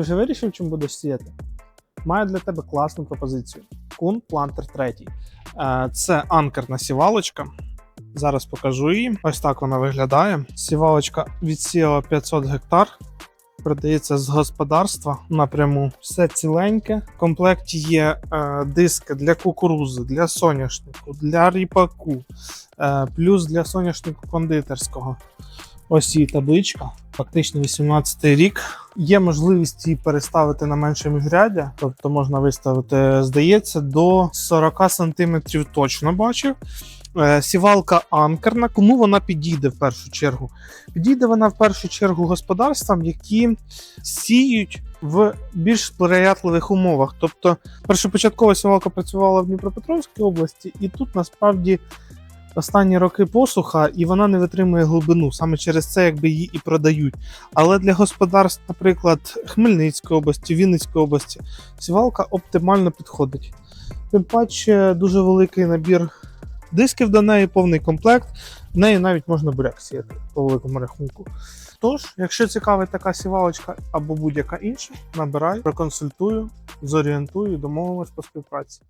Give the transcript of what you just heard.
Вже вирішив, чим будеш сіяти? Маю для тебе класну пропозицію. Кун Плантер 3. Е, Це анкерна сівалочка. Зараз покажу її. Ось так вона виглядає. Сівалочка відсіяла 500 гектар. Продається з господарства напряму. Все ціленьке. В комплекті є е, диски для кукурузи, для соняшнику, для ріпаку, е, плюс для соняшнику кондитерського. Ось її табличка. Фактично 18 рік. Є можливість її переставити на менше міжряддя, тобто можна виставити, здається, до 40 см точно бачив. Е, Сівалка анкерна. Кому вона підійде в першу чергу? Підійде вона в першу чергу господарствам, які сіють в більш сприятливих умовах. Тобто, першопочаткова сівалка працювала в Дніпропетровській області, і тут насправді останні роки посуха, і вона не витримує глибину. Саме через це якби її і продають. Але для господарств, наприклад, Хмельницької області, Вінницької області, сівалка оптимально підходить. Тим паче дуже великий набір дисків до неї, повний комплект. В неї навіть можна буряк сіяти по великому рахунку. Тож, якщо цікавить така сівалочка або будь-яка інша, набирай, проконсультую, зорієнтую, домовимось по співпраці.